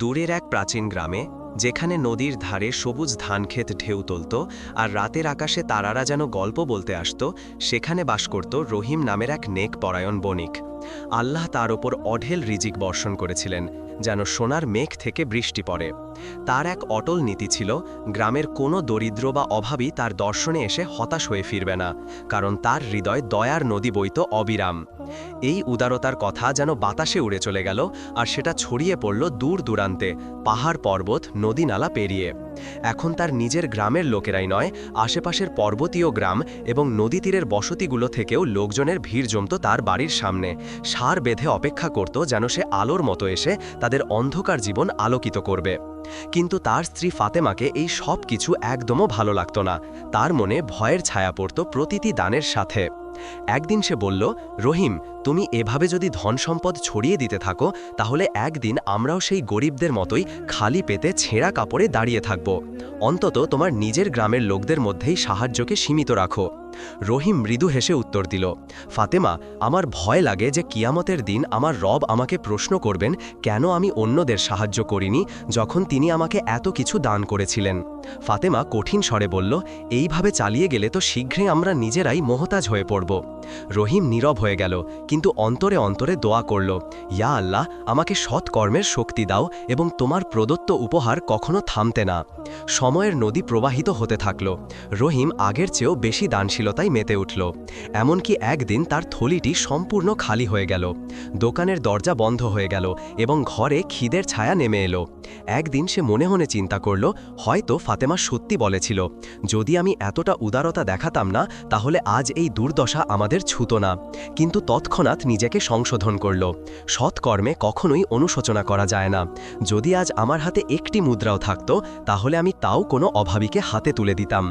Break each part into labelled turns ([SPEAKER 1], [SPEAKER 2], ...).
[SPEAKER 1] দূরের এক প্রাচীন গ্রামে, যেখানে নদীর ধারে সবুজ ধানক্ষেত ঢেউ তুলত আর রাতের আকাশে তারারা যেন গল্প বলতে আসত, সেখানে বাস করত রহিম নামের এক নেক পরায়ণ বণিক। আল্লাহ তার ওপর অঢেল রিজিক বর্ষণ করেছিলেন, যেন সোনার মেঘ থেকে বৃষ্টি পড়ে। তার এক অটল নীতি ছিল, গ্রামের কোনো দরিদ্র বা অভাবী তার দর্শনে এসে হতাশ হয়ে ফিরবে না, কারণ তার হৃদয় দয়ার নদী বইত অবিরাম। এই উদারতার কথা যেন বাতাসে উড়ে চলে গেল, আর সেটা ছড়িয়ে পড়ল দূর দূরান্তে, পাহাড় পর্বত, নদী নালা পেরিয়ে। এখন তার নিজের গ্রামের লোকেরাই নয়, আশেপাশের পর্বতীয় গ্রাম এবং নদী তীরের বসতিগুলো থেকেও লোকজনের ভিড় জমত তার বাড়ির সামনে। সার বেঁধে অপেক্ষা করত যেন সে আলোর মতো এসে তাদের অন্ধকার জীবন আলোকিত করবে। কিন্তু তার স্ত্রী ফাতেমাকে এই সব কিছু একদমও ভালো লাগত না। তার মনে ভয়ের ছায়া পড়ত প্রতিটি দানের সাথে। একদিন সে বলল, রহিম, তুমি এভাবে যদি ধন সম্পদ ছড়িয়ে দিতে থাকো, তাহলে একদিন আমরাও সেই গরিবদের মতোই খালি পেতে ছেঁড়া কাপড়ে দাঁড়িয়ে থাকব। অন্তত তোমার নিজের গ্রামের লোকদের মধ্যেই সাহায্যকে সীমিত রাখো। রহিম মৃদু হেসে উত্তর দিল, ফাতেমা, আমার ভয় লাগে যে কিয়ামতের দিন আমার রব আমাকে প্রশ্ন করবেন, কেন আমি অন্যদের সাহায্য করিনি যখন তিনি আমাকে এত কিছু দান করেছিলেন? ফাতেমা কঠিন স্বরে বলল, এইভাবে চালিয়ে গেলে তো শীঘ্রই আমরা নিজেরাই মোহতাজ হয়ে পড়ব। রহিম নীরব হয়ে গেল, কিন্তু অন্তরে অন্তরে দোয়া করল, ইয়া আল্লাহ, আমাকে সৎ কর্মের শক্তি দাও এবং তোমার প্রদত্ত উপহার কখনো থামতে না। সময়ের নদী প্রবাহিত হতে থাকল, রহিম আগের চেয়েও বেশি দানশীলতায় মেতে উঠল। এমনকি একদিন তার থলিটি সম্পূর্ণ খালি হয়ে গেল। দোকানের দরজা বন্ধ হয়ে গেল এবং ঘরে খিদের ছায়া নেমে এলো। একদিন সে মনে মনে চিন্তা করল, হয়তো ফাতেমা সত্যি বলেছিল, যদি আমি এতটা উদারতা দেখাতাম না, তাহলে আজ এই দুর্দশা আমাদের ছুত না। কিন্তু তৎক্ষণাৎ নিজেকে সংশোধন করল। সৎকর্মে কখনোই অনুশোচনা করা যায় না। যদি আজ আমার হাতে একটি মুদ্রাও থাকত, তাহলে আমি তাও কোনো অভাবীকে হাতে তুলে দিতাম।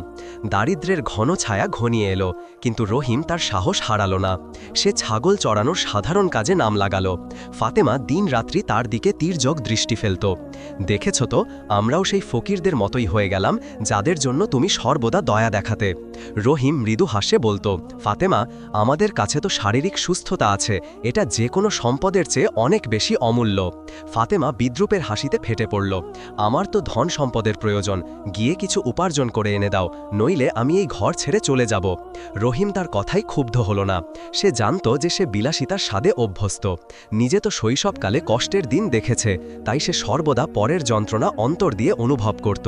[SPEAKER 1] দারিদ্রের ঘন ছায়া ঘনিয়ে এলো, কিন্তু রহিম তার সাহস হারালো না। সে ছাগল চড়ানোর সাধারণ কাজে নাম লাগালো। ফাতেমা দিন রাত্রি তার দিকে তীর্যক দৃষ্টি ফেলত। দেখেছ তো, আমরাও সেই ফকিরদের মতোই হয়ে গেলাম, যাদের জন্য তুমি সর্বদা দয়া দেখাতে। রহিম মৃদু হাসে বলতো, ফাতেমা, আমাদের কাছে তো শারীরিক সুস্থতা আছে, এটা যে কোনো সম্পদের চেয়ে অনেক বেশি অমূল্য। ফাতেমা বিদ্রুপের হাসিতে ফেটে পড়ল, আমার তো ধন সম্পদের প্রয়োজন, গিয়ে কিছু উপার্জন করে এনে দাও, নইলে আমি এই ঘর ছেড়ে চলে যাব। রহিম তার কথাই ক্ষুব্ধ হল না, সে জানত যে সে বিলাসিতার স্বাদে অভ্যস্ত, নিজে তো শৈশবকালে কষ্টের দিন দেখেছে, তাই সে সর্বদা পরের যন্ত্রণা অন্তর দিয়ে অনুভব করত।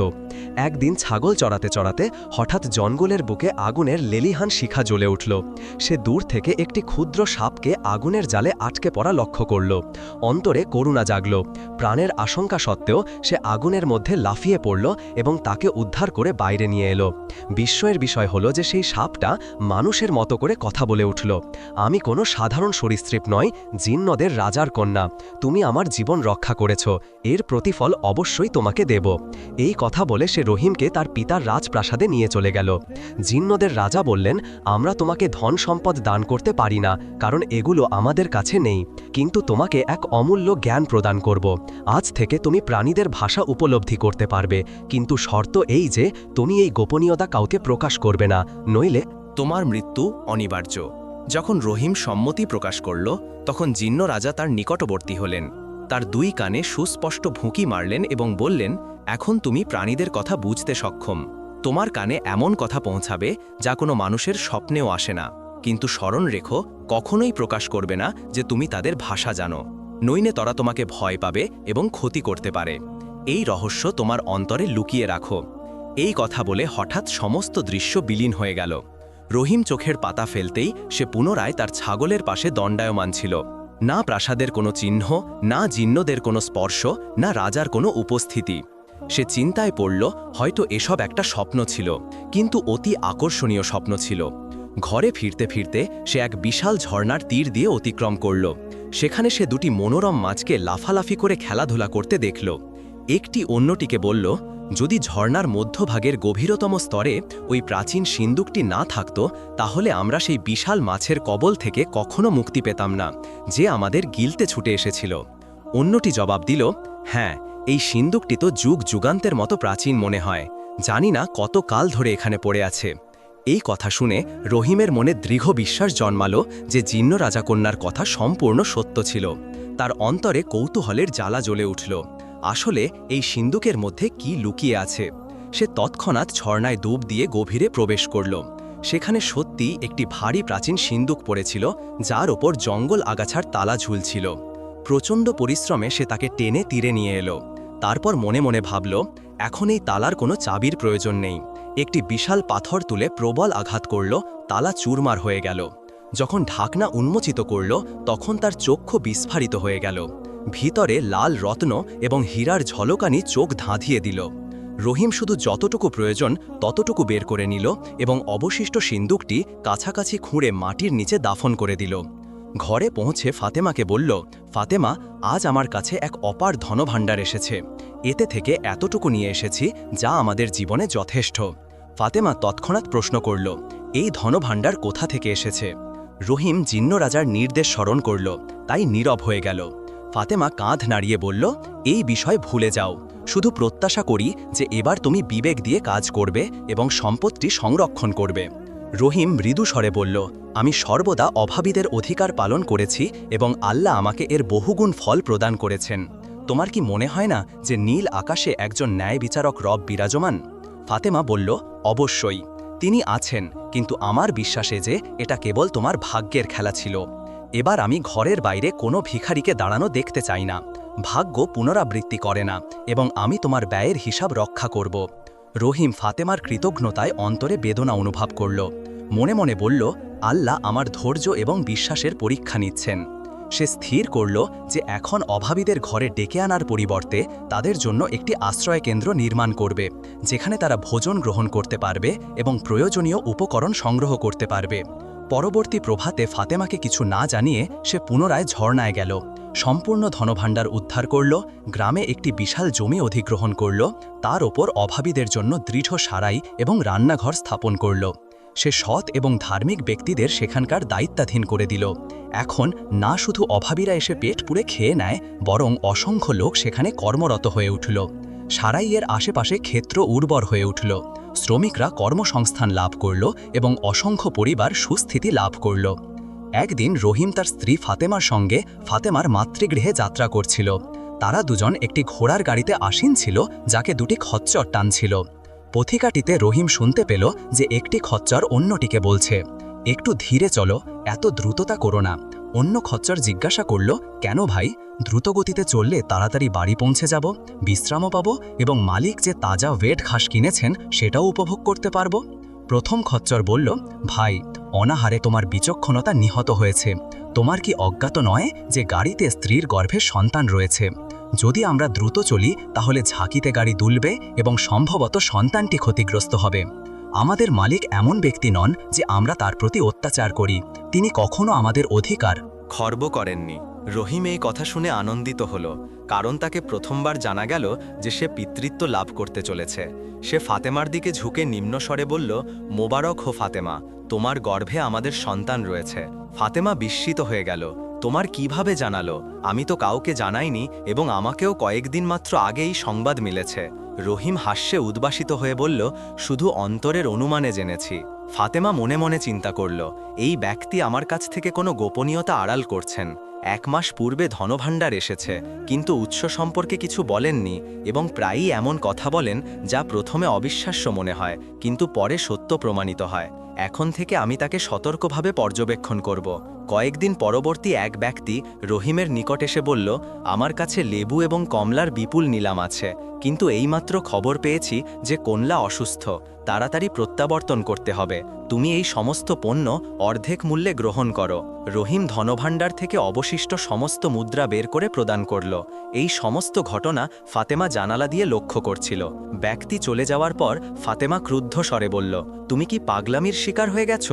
[SPEAKER 1] একদিন ছাগল চড়াতে চড়াতে হঠাৎ জঙ্গলের বুকে আগুনের লেলিহান শিখা জ্বলে উঠল। সে দূর থেকে একটি ক্ষুদ্র সাপকে আগুনের জালে আটকে পড়া লক্ষ্য করল। অন্তরে করুণা জাগল। প্রাণের আশঙ্কা সত্ত্বেও সে আগুনের মধ্যে লাফিয়ে পড়ল এবং তাকে উদ্ধার করে বাইরে নিয়ে এলো। বিস্ময়ের বিষয় হলো যে সেই সাপটা মানুষের মতো করে কথা বলে উঠল। আমি কোনো সাধারণ সরীসৃপ নয় জিন্নদের রাজার কন্যা। তুমি আমার জীবন রক্ষা করেছ। এর প্রতিফল অবশ্যই তোমাকে দেব। এই কথা বলে সে রহিমকে তার পিতার রাজপ্রাসাদে নিয়ে চলে গেল। জিন্নদের রাজা বললেন, আমরা তোমাকে ধন সম্পদ দান করতে পারি না, কারণ এগুলো আমাদের কাছে নেই। কিন্তু তোমাকে এক অমূল্য জ্ঞান প্রদান করব। আজ থেকে তুমি প্রাণীদের ভাষা উপলব্ধি করতে পারবে। কিন্তু শর্ত এই যে, তুমি এই গোপনীয়তা কাউকে প্রকাশ করবে না, নইলে
[SPEAKER 2] তোমার মৃত্যু অনিবার্য। যখন রহিম সম্মতি প্রকাশ করল, তখন জিন্ন রাজা তার নিকটবর্তী হলেন। তার দুই কানে সুস্পষ্ট ভুঁকি মারলেন এবং বললেন, এখন তুমি প্রাণীদের কথা বুঝতে সক্ষম। তোমার কানে এমন কথা পৌঁছাবে যা কোনো মানুষের স্বপ্নেও আসে না। কিন্তু স্মরণ রেখো, কখনোই প্রকাশ করবে না যে তুমি তাদের ভাষা জানো। নইনে তারা তোমাকে ভয় পাবে এবং ক্ষতি করতে পারে। এই রহস্য তোমার অন্তরে লুকিয়ে রাখো। এই কথা বলে হঠাৎ সমস্ত দৃশ্য বিলীন হয়ে গেল। রহিম চোখের পাতা ফেলতেই সে পুনরায় তার ছাগলের পাশে দণ্ডায়মান ছিল। না প্রাসাদের কোনো চিহ্ন, না জিন্নদের কোনো স্পর্শ, না রাজার কোনো উপস্থিতি। সে চিন্তায় পড়ল, হয়তো এসব একটা স্বপ্ন ছিল, কিন্তু অতি আকর্ষণীয় স্বপ্ন ছিল। ঘরে ফিরতে ফিরতে সে এক বিশাল ঝর্ণার তীর দিয়ে অতিক্রম করল। সেখানে সে দুটি মনোরম মাছকে লাফালাফি করে খেলাধুলা করতে দেখল। একটি অন্যটিকে বলল যদি ঝর্ণার মধ্যভাগের গভীরতম স্তরে ওই প্রাচীন সিন্দুকটি না থাকত, তাহলে আমরা সেই বিশাল মাছের কবল থেকে কখনো মুক্তি পেতাম না, যে আমাদের গিলতে ছুটে এসেছিল। অন্যটি জবাব দিল হ্যাঁ এই সিন্দুকটি তো যুগ যুগান্তের মতো প্রাচীন মনে হয়। জানি না কত কাল ধরে এখানে পড়ে আছে। এই কথা শুনে রহিমের মনে দৃঢ় বিশ্বাস জন্মালো যে জিন্ন রাজাকন্যার কথা সম্পূর্ণ সত্য ছিল। তার অন্তরে কৌতূহলের জ্বালা জ্বলে উঠল। আসলে এই সিন্দুকের মধ্যে কি লুকিয়ে আছে? সে তৎক্ষণাৎ ঝর্ণায় ডুব দিয়ে গভীরে প্রবেশ করল। সেখানে সত্যি একটি ভারী প্রাচীন সিন্দুক পড়েছিল, যার ওপর জঙ্গল আগাছার তালা ঝুলছিল। প্রচণ্ড পরিশ্রমে সে তাকে টেনে তীরে নিয়ে এলো। তারপর মনে মনে ভাবল, এখন এই তালার কোনো চাবির প্রয়োজন নেই। একটি বিশাল পাথর তুলে প্রবল আঘাত করল, তালা চুরমার হয়ে গেল। যখন ঢাকনা উন্মোচিত করল, তখন তার চক্ষু বিস্ফারিত হয়ে গেল। ভিতরে লাল রত্ন এবং হীরার ঝলকানি চোখ ধাঁধিয়ে দিল। রহিম শুধু যতটুকু প্রয়োজন ততটুকু বের করে নিল এবং অবশিষ্ট সিন্দুকটি কাছাকাছি খুঁড়ে মাটির নিচে দাফন করে দিল। ঘরে পৌঁছে ফাতেমাকে বলল, ফাতেমা, আজ আমার কাছে এক অপার ধনভাণ্ডার এসেছে। এতে থেকে এতটুকু নিয়ে এসেছি যা আমাদের জীবনে যথেষ্ট। ফাতেমা তৎক্ষণাৎ প্রশ্ন করল, এই ধনভাণ্ডার কোথা থেকে এসেছে? রহিম জিন্ন রাজার নির্দেশ স্মরণ করল, তাই নীরব হয়ে গেল। ফাতেমা কাঁধ নাড়িয়ে বলল, এই বিষয় ভুলে যাও। শুধু প্রত্যাশা করি যে এবার তুমি বিবেক দিয়ে কাজ করবে এবং সম্পদটি সংরক্ষণ করবে। রহিম মৃদু স্বরে বলল, আমি সর্বদা অভাবীদের অধিকার পালন করেছি এবং আল্লাহ আমাকে এর বহুগুণ ফল প্রদান করেছেন। তোমার কি মনে হয় না যে নীল আকাশে একজন ন্যায় বিচারক রব বিরাজমান? ফাতেমা বলল, অবশ্যই। তিনি আছেন, কিন্তু আমার বিশ্বাসে যে এটা কেবল তোমার ভাগ্যের খেলা ছিল। এবার আমি ঘরের বাইরে কোনো ভিখারিকে দাঁড়ানো দেখতে চাই না। ভাগ্য পুনরাবৃত্তি করে না এবং আমি তোমার ব্যয়ের হিসাব রক্ষা করব। রহিম ফাতেমার কৃতজ্ঞতায় অন্তরে বেদনা অনুভব করল। মনে মনে বলল, আল্লাহ আমার ধৈর্য এবং বিশ্বাসের পরীক্ষা নিচ্ছেন। সে স্থির করল যে এখন অভাবীদের ঘরে ডেকে আনার পরিবর্তে তাদের জন্য একটি আশ্রয় কেন্দ্র নির্মাণ করবে, যেখানে তারা ভোজন গ্রহণ করতে পারবে এবং প্রয়োজনীয় উপকরণ সংগ্রহ করতে পারবে। পরবর্তী প্রভাতে ফাতেমাকে কিছু না জানিয়ে সে পুনরায় ঝর্ণায় গেল। সম্পূর্ণ ধনভাণ্ডার উদ্ধার করল, গ্রামে একটি বিশাল জমি অধিগ্রহণ করল, তার ওপর অভাবীদের জন্য দৃঢ় সারাই এবং রান্নাঘর স্থাপন করল। সে সৎ এবং ধার্মিক ব্যক্তিদের সেখানকার দায়িত্বাধীন করে দিল। এখন না শুধু অভাবীরা এসে পেট পুড়ে খেয়ে নেয়, বরং অসংখ্য লোক সেখানে কর্মরত হয়ে উঠল। সারাইয়ের আশেপাশে ক্ষেত্র উর্বর হয়ে উঠল। শ্রমিকরা কর্মসংস্থান লাভ করল এবং অসংখ্য পরিবার সুস্থিতি লাভ করল। একদিন রহিম তার স্ত্রী ফাতেমার সঙ্গে ফাতেমার মাতৃগৃহে যাত্রা করছিল। তারা দুজন একটি ঘোড়ার গাড়িতে আসীন ছিল, যাকে দুটি খচ্চর টানছিল। পথিকাটিতে রহিম শুনতে পেল যে একটি খচ্চর অন্যটিকে বলছে, একটু ধীরে চলো, এত দ্রুততা করো না। অন্য খচ্চর জিজ্ঞাসা করল, কেন ভাই? দ্রুতগতিতে চললে তাড়াতাড়ি বাড়ি পৌঁছে যাব, বিশ্রামও পাবো এবং মালিক যে তাজা ওয়েট ঘাস কিনেছেন সেটাও উপভোগ করতে পারব? প্রথম খচ্চর বলল, ভাই, অনাহারে তোমার বিচক্ষণতা নিহত হয়েছে। তোমার কি অজ্ঞাত নয় যে গাড়িতে স্ত্রীর গর্ভে সন্তান রয়েছে? যদি আমরা দ্রুত চলি, তাহলে ঝাঁকিতে গাড়ি দুলবে এবং সম্ভবত সন্তানটি ক্ষতিগ্রস্ত হবে। আমাদের মালিক এমন ব্যক্তি নন যে আমরা তার প্রতি অত্যাচার করি। তিনি কখনো আমাদের অধিকার।
[SPEAKER 1] খর্ব করেননি। রহিম এই কথা শুনে আনন্দিত হল, কারণ তাকে প্রথমবার জানা গেল যে সে পিতৃত্ব লাভ করতে চলেছে। সে ফাতেমার দিকে ঝুঁকে নিম্নস্বরে বলল, মোবারক হো ফাতেমা, তোমার গর্ভে আমাদের সন্তান রয়েছে। ফাতেমা বিস্মিত হয়ে গেল, তোমার কীভাবে জানালো? আমি তো কাউকে জানাইনি এবং আমাকেও কয়েকদিন মাত্র আগেই সংবাদ মিলেছে। রহিম হাস্যে উদ্বাসিত হয়ে বলল, শুধু অন্তরের অনুমানে জেনেছি। ফাতেমা মনে মনে চিন্তা করল, এই ব্যক্তি আমার কাছ থেকে কোনো গোপনীয়তা আড়াল করছেন। এক মাস পূর্বে ধনভাণ্ডার এসেছে, কিন্তু উৎস সম্পর্কে কিছু বলেননি এবং প্রায়ই এমন কথা বলেন যা প্রথমে অবিশ্বাস্য মনে হয়, কিন্তু পরে সত্য প্রমাণিত হয়। এখন থেকে আমি তাকে সতর্কভাবে পর্যবেক্ষণ করব। কয়েকদিন পরবর্তী এক ব্যক্তি রহিমের নিকট এসে বলল, আমার কাছে লেবু এবং কমলার বিপুল নিলাম আছে, কিন্তু এইমাত্র খবর পেয়েছি যে কোনলা অসুস্থ। তাড়াতাড়ি প্রত্যাবর্তন করতে হবে। তুমি এই সমস্ত পণ্য অর্ধেক মূল্যে গ্রহণ করো। রহিম ধনভাণ্ডার থেকে অবশিষ্ট সমস্ত মুদ্রা বের করে প্রদান করল। এই সমস্ত ঘটনা ফাতেমা জানালা দিয়ে লক্ষ্য করছিল। ব্যক্তি চলে যাওয়ার পর ফাতেমা ক্রুদ্ধ স্বরে বলল, তুমি কি পাগলামির শিকার হয়ে গেছ?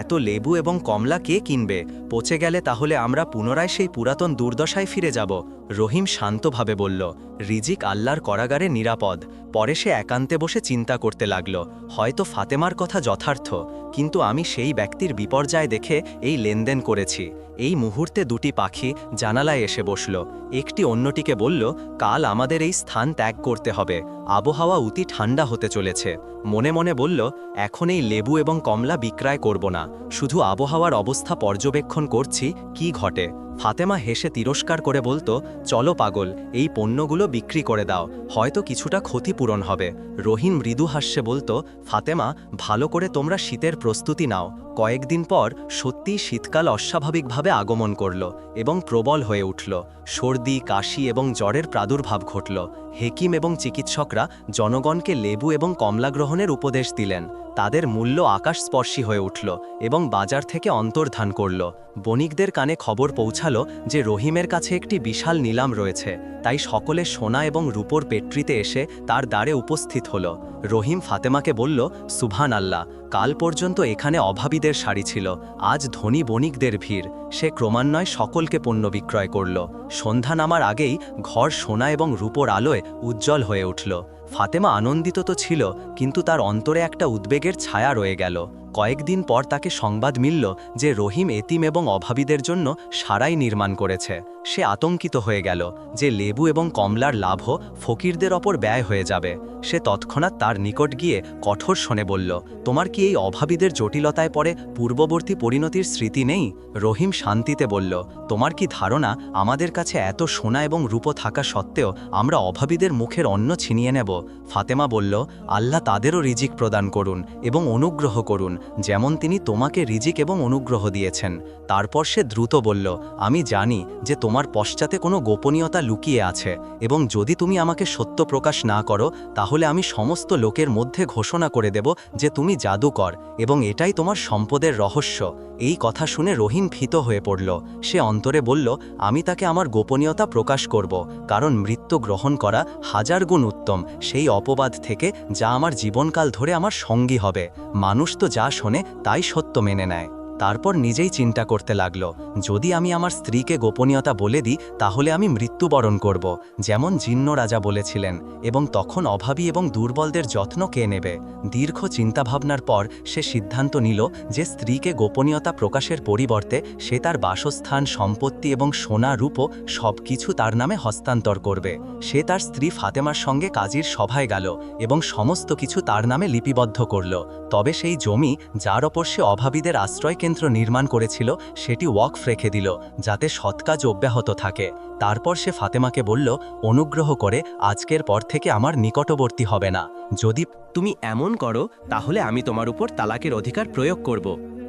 [SPEAKER 1] এত লেবু এবং কমলা কে কিনবে? পচে গেলে তাহলে আমরা পুনরায় সেই পুরাতন দুর্দশায় ফিরে যাব। রহিম শান্তভাবে বলল, রিজিক আল্লাহর করাগারে নিরাপদ। পরে সে একান্তে বসে চিন্তা করতে লাগল, হয়তো ফাতেমার কথা যথার্থ, কিন্তু আমি সেই ব্যক্তির বিপর্যয় দেখে এই লেনদেন করেছি। এই মুহূর্তে দুটি পাখি জানালায় এসে বসল। একটি অন্যটিকে বলল, কাল আমাদের এই স্থান ত্যাগ করতে হবে। আবহাওয়া অতি ঠান্ডা হতে চলেছে। মনে মনে বলল, এখন এই লেবু এবং কমলা বিক্রয় করব না। শুধু আবহাওয়ার অবস্থা পর্যবেক্ষণ করছি, কি ঘটে?
[SPEAKER 2] ফাতেমা হেসে তিরস্কার করে বলতো, চলো পাগল, এই পণ্যগুলো বিক্রি করে দাও, হয়তো কিছুটা ক্ষতিপূরণ হবে। রহিম মৃদু হাস্যে বলতো, ফাতেমা, ভালো করে তোমরা শীতের প্রস্তুতি নাও। কয়েকদিন পর সত্যিই শীতকাল অস্বাভাবিকভাবে আগমন করল এবং প্রবল হয়ে উঠল। সর্দি, কাশি এবং জ্বরের প্রাদুর্ভাব ঘটল। হেকিম এবং চিকিৎসকরা জনগণকে লেবু এবং কমলা গ্রহণের উপদেশ দিলেন। তাদের মূল্য আকাশস্পর্শী হয়ে উঠল এবং বাজার থেকে অন্তর্ধান করল। বণিকদের কানে খবর পৌঁছালো যে রহিমের কাছে একটি বিশাল নিলাম রয়েছে। তাই সকলে সোনা এবং রূপোর পেট্রিতে এসে তার দ্বারে উপস্থিত হল। রহিম ফাতেমাকে বলল সুভান আল্লাহ কাল পর্যন্ত এখানে অভাবীদের শাড়ি ছিল। আজ ধনী বণিকদের ভিড়। সে ক্রমান্বয়ে সকলকে পণ্য বিক্রয় করল। সন্ধ্যা নামার আগেই ঘর সোনা এবং রূপোর আলোয় উজ্জ্বল হয়ে উঠল। ফাতেমা আনন্দিত তো ছিল কিন্তু তার অন্তরে একটা উদ্বেগের ছায়া রয়ে গেল। কয়েকদিন পর তাকে সংবাদ মিলল যে রহিম এতিম এবং অভাবীদের জন্য সারাই নির্মাণ করেছে। সে আতঙ্কিত হয়ে গেল যে লেবু এবং কমলার লাভও ফকিরদের ওপর ব্যয় হয়ে যাবে। সে তৎক্ষণাৎ তার নিকট গিয়ে কঠোর শোনে বলল, তোমার কি এই অভাবীদের জটিলতায় পড়ে পূর্ববর্তী পরিণতির স্মৃতি নেই? রহিম শান্তিতে বলল, তোমার কি ধারণা আমাদের কাছে এত সোনা এবং রূপ থাকা সত্ত্বেও আমরা অভাবীদের মুখের অন্ন ছিনিয়ে নেব? ফাতেমা বলল, আল্লাহ তাদেরও রিজিক প্রদান করুন এবং অনুগ্রহ করুন। যেমন তিনি তোমাকে রিজিক এবং অনুগ্রহ দিয়েছেন। তারপর সে দ্রুত বলল, আমি জানি যে তোমার পশ্চাতে কোনো গোপনীয়তা লুকিয়ে আছে এবং যদি তুমি আমাকে সত্য প্রকাশ না করো, তাহলে আমি সমস্ত লোকের মধ্যে ঘোষণা করে দেব যে তুমি জাদুকর এবং এটাই তোমার সম্পদের রহস্য। এই কথা শুনে রহিম ভীত হয়ে পড়ল। সে অন্তরে বলল, আমি তাকে আমার গোপনীয়তা প্রকাশ করব, কারণ মৃত্যু গ্রহণ করা হাজার গুণ উত্তম। সেই অপবাদ থেকে যা আমার জীবনকাল ধরে আমার সঙ্গী হবে। মানুষ তো যা শোনে, তাই সত্য মেনে নেয়। তারপর নিজেই চিন্তা করতে লাগল, যদি আমি আমার স্ত্রীকে গোপনীয়তা বলে দিই, তাহলে আমি মৃত্যুবরণ করব, যেমন জিন্ন রাজা বলেছিলেন, এবং তখন অভাবী এবং দুর্বলদের যত্ন কে নেবে? দীর্ঘ চিন্তাভাবনার পর সে সিদ্ধান্ত নিল যে স্ত্রীকে গোপনীয়তা প্রকাশের পরিবর্তে সে তার বাসস্থান, সম্পত্তি এবং সোনা, রূপো সব কিছু তার নামে হস্তান্তর করবে। সে তার স্ত্রী ফাতেমার সঙ্গে কাজীর সভায় গেল এবং সমস্ত কিছু তার নামে লিপিবদ্ধ করল, তবে সেই জমি যার ওপর সে অভাবীদের আশ্রয় কেন্দ্র নির্মাণ করেছিল, সেটি ওয়াকফ রেখে দিল, যাতে সৎকাজ অব্যাহত থাকে। তারপর সে ফাতেমাকে বলল, অনুগ্রহ করে আজকের পর থেকে আমার নিকটবর্তী হবে না। যদি
[SPEAKER 1] তুমি এমন করো, তাহলে আমি তোমার উপর তালাকের অধিকার প্রয়োগ করব।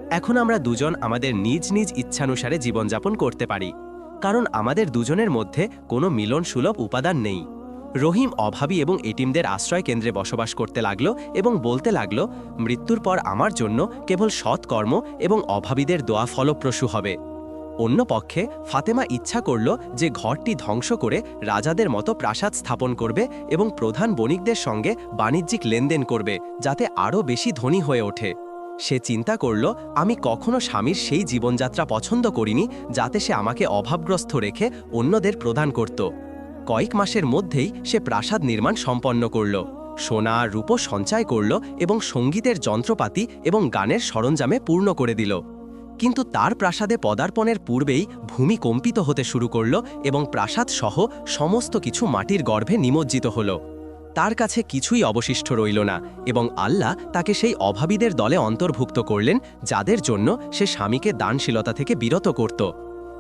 [SPEAKER 1] এখন আমরা দুজন আমাদের নিজ নিজ ইচ্ছানুসারে জীবনযাপন করতে পারি। কারণ আমাদের দুজনের মধ্যে কোনো মিলন সুলভ উপাদান নেই। রহিম অভাবী এবং এটিমদের আশ্রয় কেন্দ্রে বসবাস করতে লাগল এবং বলতে লাগল, মৃত্যুর পর আমার জন্য কেবল সৎকর্ম এবং অভাবীদের দোয়া ফলপ্রসূ হবে। অন্য পক্ষে ফাতেমা ইচ্ছা করল যে ঘরটি ধ্বংস করে রাজাদের মতো প্রাসাদ স্থাপন করবে এবং প্রধান বণিকদের সঙ্গে বাণিজ্যিক লেনদেন করবে, যাতে আরও বেশি ধনী হয়ে ওঠে। সে চিন্তা করল, আমি কখনো স্বামীর সেই জীবনযাত্রা পছন্দ করিনি, যাতে সে আমাকে অভাবগ্রস্ত রেখে অন্যদের প্রদান করত। কয়েক মাসের মধ্যেই সে প্রাসাদ নির্মাণ সম্পন্ন করল। সোনা, রূপো সঞ্চয় করল এবং সঙ্গীতের যন্ত্রপাতি এবং গানের সরঞ্জামে পূর্ণ করে দিল। কিন্তু তার প্রাসাদে পদার্পণের পূর্বেই ভূমি কম্পিত হতে শুরু করল এবং প্রাসাদ সহ সমস্ত কিছু মাটির গর্ভে নিমজ্জিত হল। তার কাছে কিছুই অবশিষ্ট রইল না এবং আল্লাহ তাকে সেই অভাবীদের দলে অন্তর্ভুক্ত করলেন, যাদের জন্য সে স্বামীকে দানশীলতা থেকে বিরত করত।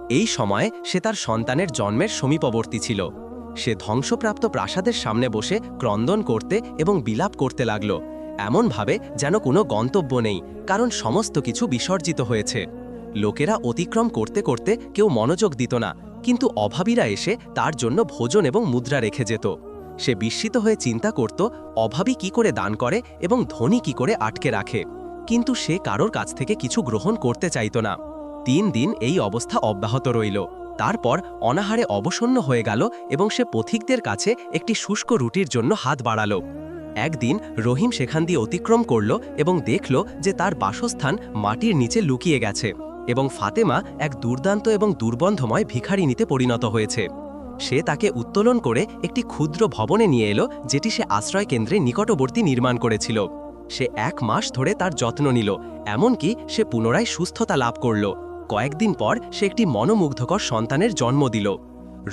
[SPEAKER 1] এই সময়ে সে তার সন্তানের জন্মের সমীপবর্তী ছিল। সে ধ্বংসপ্রাপ্ত প্রাসাদের সামনে বসে ক্রন্দন করতে এবং বিলাপ করতে লাগল। এমনভাবে যেন কোনো গন্তব্য নেই, কারণ সমস্ত কিছু বিসর্জিত হয়েছে। লোকেরা অতিক্রম করতে করতে কেউ মনোযোগ দিত না, কিন্তু অভাবীরা এসে তার জন্য ভোজন এবং মুদ্রা রেখে যেত। সে বিস্মিত হয়ে চিন্তা করত, অভাবী কি করে দান করে এবং ধনী কি করে আটকে রাখে। কিন্তু সে কারোর কাছ থেকে কিছু গ্রহণ করতে চাইত না। তিন দিন এই অবস্থা অব্যাহত রইল। তারপর অনাহারে অবসন্ন হয়ে গেল এবং সে পথিকদের কাছে একটি শুষ্ক রুটির জন্য হাত বাড়ালো। একদিন রহিম সেখান দিয়ে অতিক্রম করল এবং দেখল যে তার বাসস্থান মাটির নিচে লুকিয়ে গেছে এবং ফাতেমা এক দুর্দান্ত এবং দুর্বন্ধময় ভিখারিনীতে পরিণত হয়েছে। সে তাকে উত্তোলন করে একটি ক্ষুদ্র ভবনে নিয়ে এলো, যেটি সে আশ্রয় কেন্দ্রে নিকটবর্তী নির্মাণ করেছিল। সে এক মাস ধরে তার যত্ন নিল, এমনকি সে পুনরায় সুস্থতা লাভ করল। কয়েকদিন পর সে একটি মনোমুগ্ধকর সন্তানের জন্ম দিল।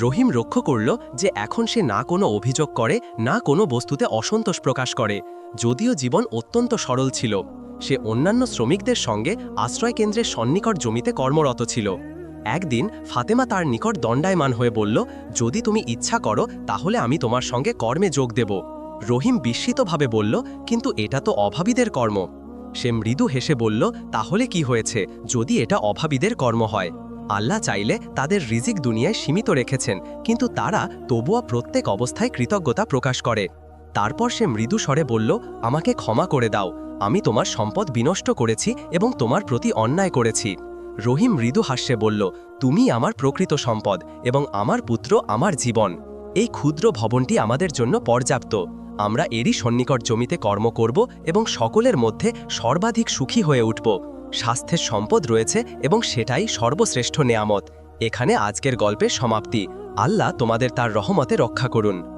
[SPEAKER 1] রহিম লক্ষ্য করল যে এখন সে না কোনো অভিযোগ করে, না কোনো বস্তুতে অসন্তোষ প্রকাশ করে, যদিও জীবন অত্যন্ত সরল ছিল। সে অন্যান্য শ্রমিকদের সঙ্গে আশ্রয় কেন্দ্রের সন্নিকট জমিতে কর্মরত ছিল। একদিন ফাতেমা তার নিকট দণ্ডায়মান হয়ে বলল, যদি তুমি ইচ্ছা করো, তাহলে আমি তোমার সঙ্গে কর্মে যোগ দেব। রহিম বিস্মিতভাবে বলল, কিন্তু এটা তো অভাবীদের কর্ম। সে মৃদু হেসে বলল, তাহলে কি হয়েছে? যদি এটা অভাবীদের কর্ম হয়। আল্লাহ চাইলে তাদের রিজিক দুনিয়ায় সীমিত রেখেছেন, কিন্তু তারা তবুও প্রত্যেক অবস্থায় কৃতজ্ঞতা প্রকাশ করে। তারপর সে মৃদু স্বরে বলল, আমাকে ক্ষমা করে দাও। আমি তোমার সম্পদ বিনষ্ট করেছি এবং তোমার প্রতি অন্যায় করেছি। রহিম মৃদু হাস্যে বলল, তুমি আমার প্রকৃত সম্পদ এবং আমার পুত্র আমার জীবন। এই ক্ষুদ্র ভবনটি আমাদের জন্য পর্যাপ্ত। আমরা এরই সন্নিকট জমিতে কর্ম করব এবং সকলের মধ্যে সর্বাধিক সুখী হয়ে উঠব। স্বাস্থ্যের সম্পদ রয়েছে এবং সেটাই সর্বশ্রেষ্ঠ নেয়ামত। এখানে আজকের গল্পের সমাপ্তি। আল্লাহ তোমাদের তার রহমতে রক্ষা করুন।